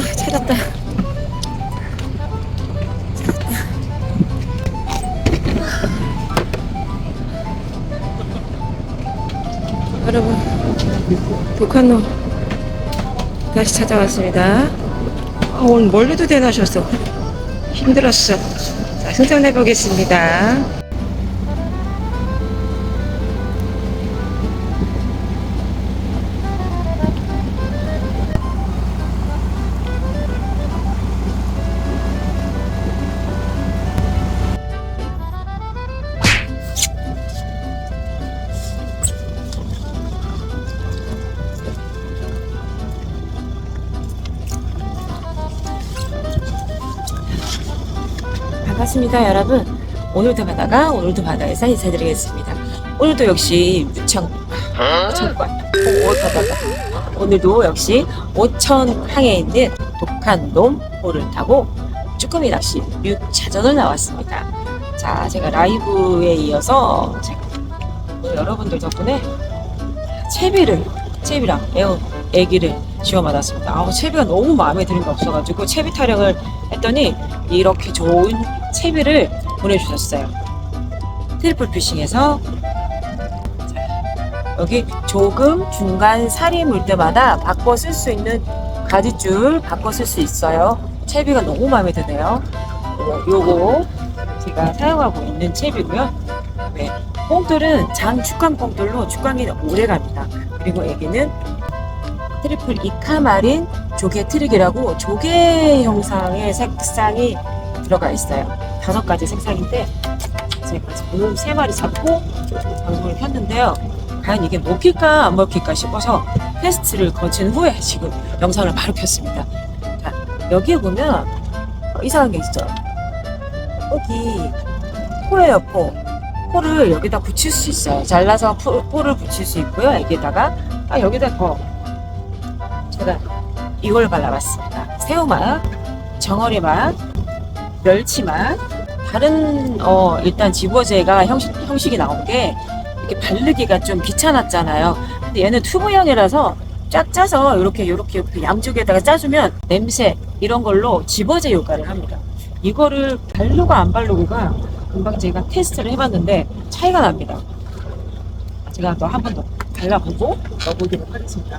찾았다. 여러분, 북한로 다시 찾아왔습니다. 아, 오늘 멀리도 대나셨어. 힘들었어. 자, 승선해 보겠습니다. 반갑습니다, 여러분. 오늘도 바다가 오늘도 바다에서 인사드리겠습니다. 오늘도 역시 무청 무청관 오 바다가 오늘도 역시 오천항에 있는 독한돔 호를 타고 쭈꾸미 낚시 6차전을 나왔습니다. 자, 제가 라이브에 이어서 제가 또 여러분들 덕분에 채비를 채비랑 애기를 지원받았습니다. 아우 채비가 너무 마음에 드는 게 없어가지고 채비 타령을 했더니 이렇게 좋은 채비를 보내주셨어요. 트리플 피싱에서 자, 여기 조금 중간 살이 물 때마다 바꿔 쓸 수 있는 가지줄 바꿔 쓸 수 있어요. 채비가 너무 마음에 드네요. 어, 요거 제가 사용하고 있는 채비고요. 네, 뽕돌은 장 축광 뽕돌로 축광이 오래 갑니다. 그리고 애기는 트리플 이카마린 조개 트릭이라고 조개 형상의 색상이 들어가 있어요. 다섯 가지 색상인데 제가 지금 세 마리 잡고 방송을 켰는데요. 과연 이게 먹힐까 안 먹힐까 싶어서 테스트를 거친 후에 지금 영상을 바로 켰습니다. 자, 여기에 보면 어, 이상한 게 있어요. 여기 코예요, 코. 코를 여기다 붙일 수 있어요. 잘라서 포, 포를 붙일 수 있고요. 여기다가 아, 여기다 더 제가 이걸 발라봤습니다. 새우맛, 정어리맛, 멸치맛. 다른 어 일단 지부어제가 형식, 형식이 나온 게 이렇게 바르기가 좀 귀찮았잖아요. 근데 얘는 튜브형이라서 쫙 짜서 이렇게 이렇게 이렇게 양쪽에다가 짜주면 냄새 이런 걸로 집어제 효과를 합니다. 이거를 바르고 안 바르고가 금방 제가 테스트를 해봤는데 차이가 납니다. 제가 또 한 번 더 발라보고 넣어보도록 하겠습니다.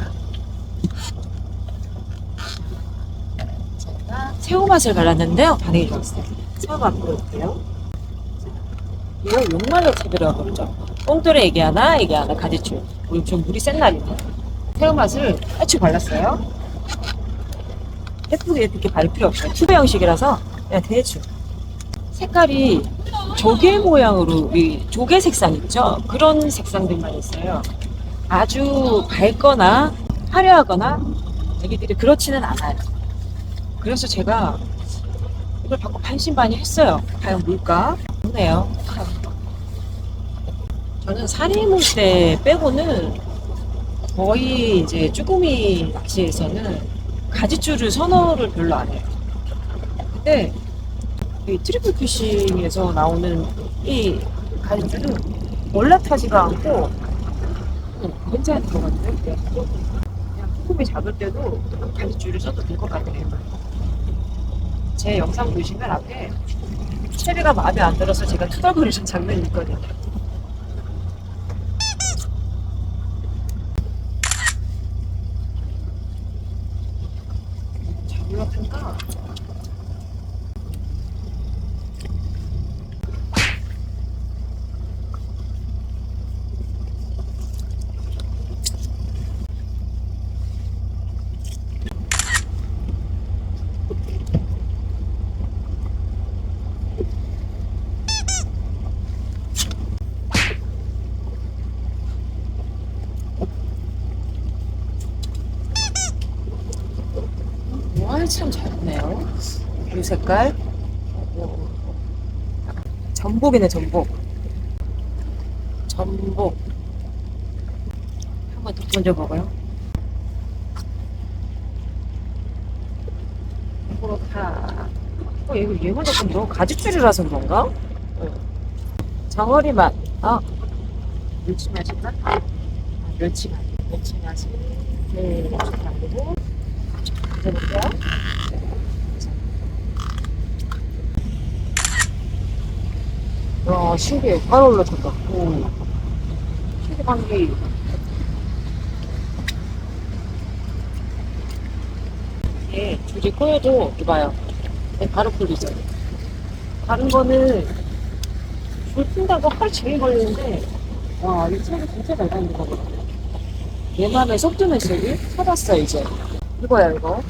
제가 새우 맛을 발랐는데요. 반응이 좋았어요. 새우 맛 보여줄게요. 이거 용말로 채비라고 그러죠. 뽕돌에 애기 하나, 애기 하나, 가지줄. 오늘 좀 물이 센 날인데. 새우 맛을 대충 발랐어요. 예쁘게 이렇게 바를 필요 없어요. 튜브 형식이라서 그냥 대충. 색깔이 조개 모양으로 이 조개 색상 있죠? 그런 색상들만 있어요. 아주 밝거나 화려하거나 애기들이 그렇지는 않아요. 그래서 제가 이걸 받고 반신반의 했어요. 과연 뭘까? 좋네요. 저는 사리물 때 빼고는 거의 이제 쭈꾸미 낚시에서는 가지줄을 선호를 별로 안 해요. 근데 이 트리플 피싱에서 나오는 이 가지줄은 올라타지가 않고 어, 괜찮은 것 같아요. 그냥 쭈꾸미 잡을 때도 가지줄을 써도 될 것 같아요. 제 영상 보시면 앞에 채비가 마음에 안 들어서 제가 투덜거리는 장면이 있거든요. 잘 올라탄다. 와, 참 잘했네요. 이 색깔. 전복이네, 전복. 전복. 한번 더 던져 먹어요. 그렇다. 어, 얘, 얘가 조금 더 가지줄이라서 그런가? 어. 정어리 맛. 아, 멸치 맛인가? 아, 멸치 맛. 멸치 맛이 제일 좋다고. 드릴게요. 와, 신기해. 깔 올라졌다. 오. 신기한 게. 예, 네, 줄이 꼬여도, 이봐요. 네, 바로 풀리죠. 다른 거는 줄 푼다고 헐 제일 걸리는데, 와, 이 차는 진짜 잘 다니는 거거든요. 내 맘에 쏙 드는 책을 찾았어, 이제. 이거야, 이거.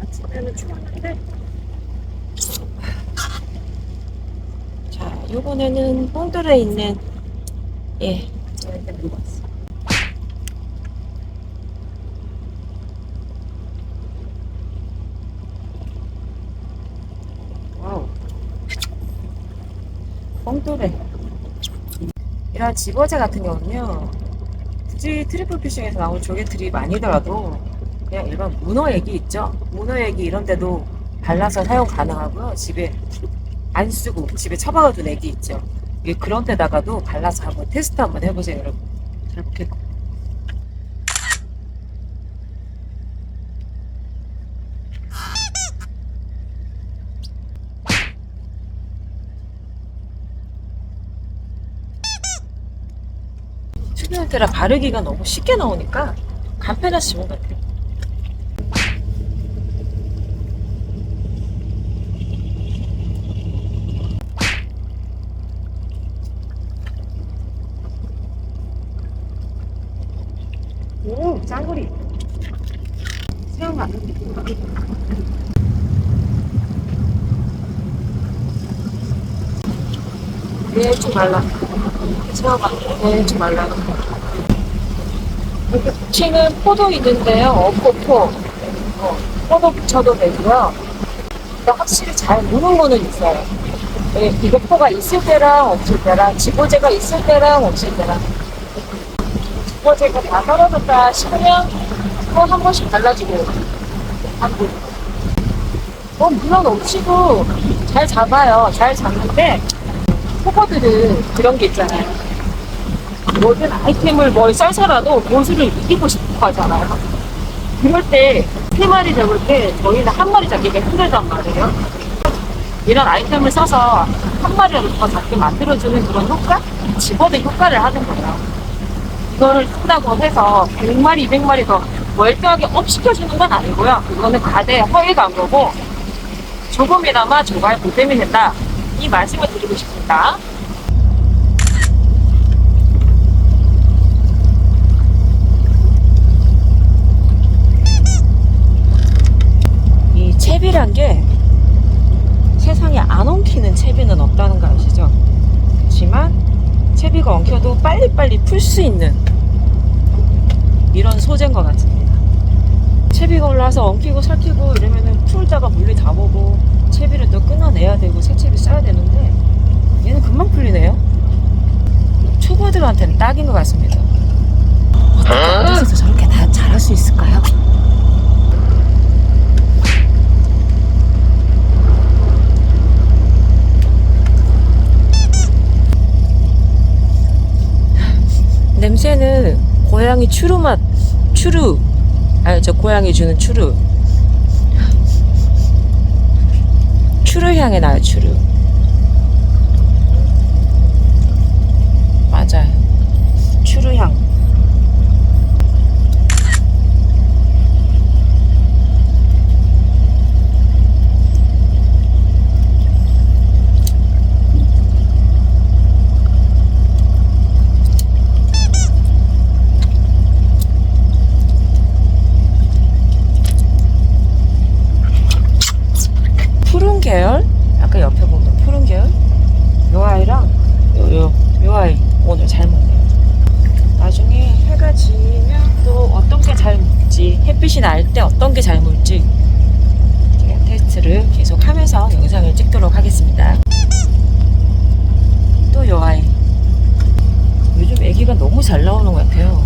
아침에는 좋았는데. 자, 요번에는 홍들에 있는, 예. 와우. 뽕돌에 이런 집어제 같은 경우는요 굳이 트리플 피싱에서 나온 조개들이 많이더라도 그냥 일반 문어 액이 있죠? 문어 액이 이런 데도 발라서 사용 가능하고요. 집에 안 쓰고 집에 처박아둔 액이 있죠. 그런 데다가도 발라서 한번 테스트 한번 해보세요 여러분. 잘 먹겠고 때라 바르기가 너무 쉽게 나오니까 좋은 것 같아요. 오, 짱구리. 새우맛. 네, 좀 말라. 새우맛. 네, 좀 말라. 이렇게 붙이는 포도 있는데요. 어포포. 어, 포도 붙여도 되고요. 확실히 잘 무는 거는 있어요. 예, 이거 포가 있을 때랑 없을 때랑 지보제가 있을 때랑 없을 때랑 지보제가 다 떨어졌다 싶으면 또 한 번씩 달라지고 하고 뭐 물론 없이도 잘 잡아요. 잘 잡는데 포거들은 그런 게 있잖아요. 모든 아이템을 뭘 써서라도 보수를 이기고 싶어 하잖아요. 그럴 때 세 마리 잡을 때 저희는 한 마리 잡기가 힘들단 말이에요. 이런 아이템을 써서 한 마리라도 더 잡게 만들어주는 그런 효과? 집어든 효과를 하는 거예요. 이거를 쓴다고 해서 100마리, 200마리 더 멀쩡하게 업 시켜주는 건 아니고요. 그거는 가대 허위 광고고 조금이나마 조갈 보탬이 된다. 이 말씀을 드리고 싶습니다. 이 채비란 게 세상에 안 엉키는 채비는 없다는 거 아시죠? 그렇지만 채비가 엉켜도 빨리빨리 풀 수 있는 이런 소재인 것 같습니다. 채비가 올라와서 엉키고 살키고 이러면은 풀다가 물리 다 보고 채비를 또 끊어내야 되고 새 채비 써야 되는데 얘는 금방 풀리네요. 초보들한테는 딱인 것 같습니다. 어떻게 어디서 저렇게 다 잘할 수 있을까요? 냄새는 고양이 추루 맛, 추루. 아니, 저 고양이 주는 추루. 추루 향이 나요, 추루. 맞아요. 추루 향. 푸른 계열? 아까 옆에 보면 푸른 계열? 요 아이랑 요, 요, 요 아이 오늘 잘 먹네요. 나중에 해가 지면 또 어떤 게 잘 물지, 햇빛이 날 때 어떤 게 잘 물지 제가 테스트를 계속 하면서 영상을 찍도록 하겠습니다. 또 요 아이. 요즘 애기가 너무 잘 나오는 것 같아요.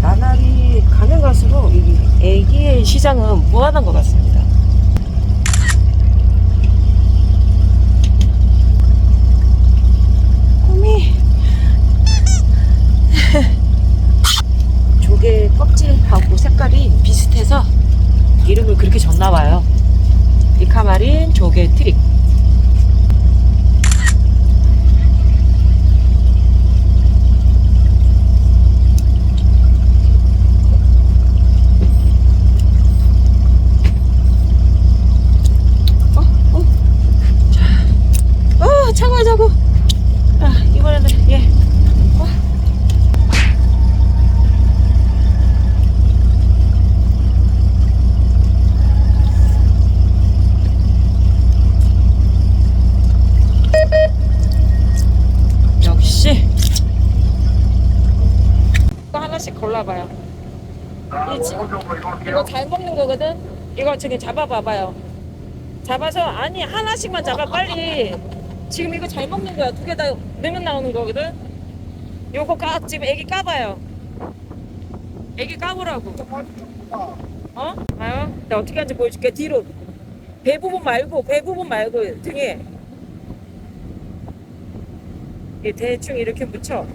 나날이 가면 갈수록 이 애기의 시장은 무한한 것 같습니다. 꿈이 조개 껍질 밥 하고 색깔이 비슷해서 이름을 그렇게 줬나 봐요. 이카마린 조개 트릭. 어, 어. 자, 어, 차고 차고. 아, 이번에는 예. 와. 역시 이거 하나씩 골라봐요. 이 지- 이거 잘 먹는 거거든. 이거 저기 잡아봐봐요. 잡아서 아니 하나씩만 잡아 빨리. 지금 이거 잘 먹는 거야. 두 개 다 넣으면 나오는 거거든. 요거 까 지금 애기 까봐요. 애기 까보라고. 어? 아유, 나 어떻게 하는지 보여줄게. 뒤로. 배 부분 말고 배 부분 말고 등에. 이 대충 이렇게 묻혀.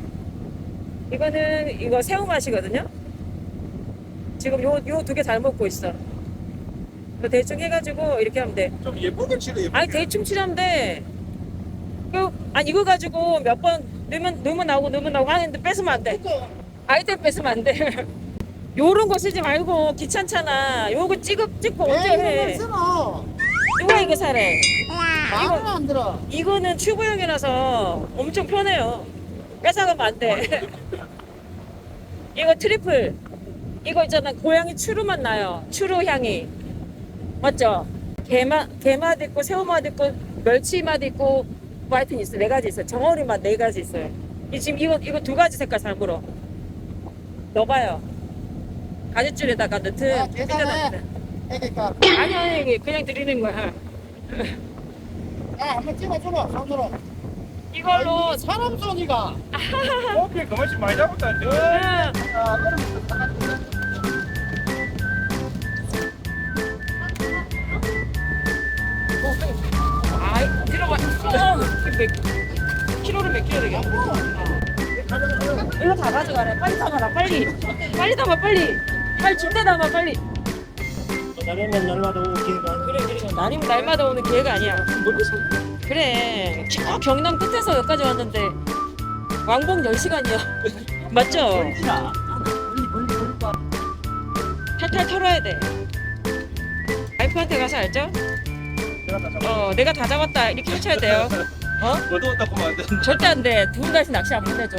이거는 이거 새우 맛이거든요. 지금 요 요 두 개 잘 먹고 있어. 이거 대충 해가지고 이렇게 하면 돼. 좀 예쁘게 예쁘게 아니 대충 칠하면 돼. 그 아니 이거 가지고 몇 번 넣으면 넣으면 나오고 넣으면 나오고 하는데 뺏으면 안 돼. 아이템 뺏으면 안 돼. 요런 거 쓰지 말고 귀찮잖아. 요거 찍어 찍고 언제 해? 쓰노 누가 이거 사래? 마음에 안 들어 이거는 튜브형이라서 엄청 편해요. 뺏어가면 안 돼. 이거 트리플. 이거 있잖아. 고양이 추루맛 나요. 추루 향이. 맞죠? 게맛, 게맛 있고, 새우맛 있고, 멸치맛 있고, 뭐 하여튼 있어. 네 가지 있어요. 정어리 맛 네 가지 있어요. 이 지금 이거, 이거 두 가지 색깔 잘 물어. 넣어봐요. 가지줄에다가 넣든. 아, 계산해. 애기가 아니, 아니, 그냥 드리는 거야. 야 한번 찍어줘봐 손으로 이걸로. 사람 손이가 오케이 그만씩 많이 잡았다 아 몇 키로를 몇 킬로 되겠어? 이거 다 가져가래. 빨리 담아라. 빨리. 빨리 담아. 빨리. 빨리 준대 담아. 빨리. 날이면 날마다 오고 기회가 그래 그래. 날이면 날마다 오는 기회가 아니야. 그래. 저 경남 끝에서 여기까지 왔는데 왕복 10시간이야. 맞죠? 탈탈 털어야 돼. 와이프한테 가서 알죠? 어, 내가 다 잡았다. 이렇게 해쳐야 돼요. 어? 어두웠다고 하면 안 돼. 절대 안 돼. 두분 다시 낚시 안 보내줘.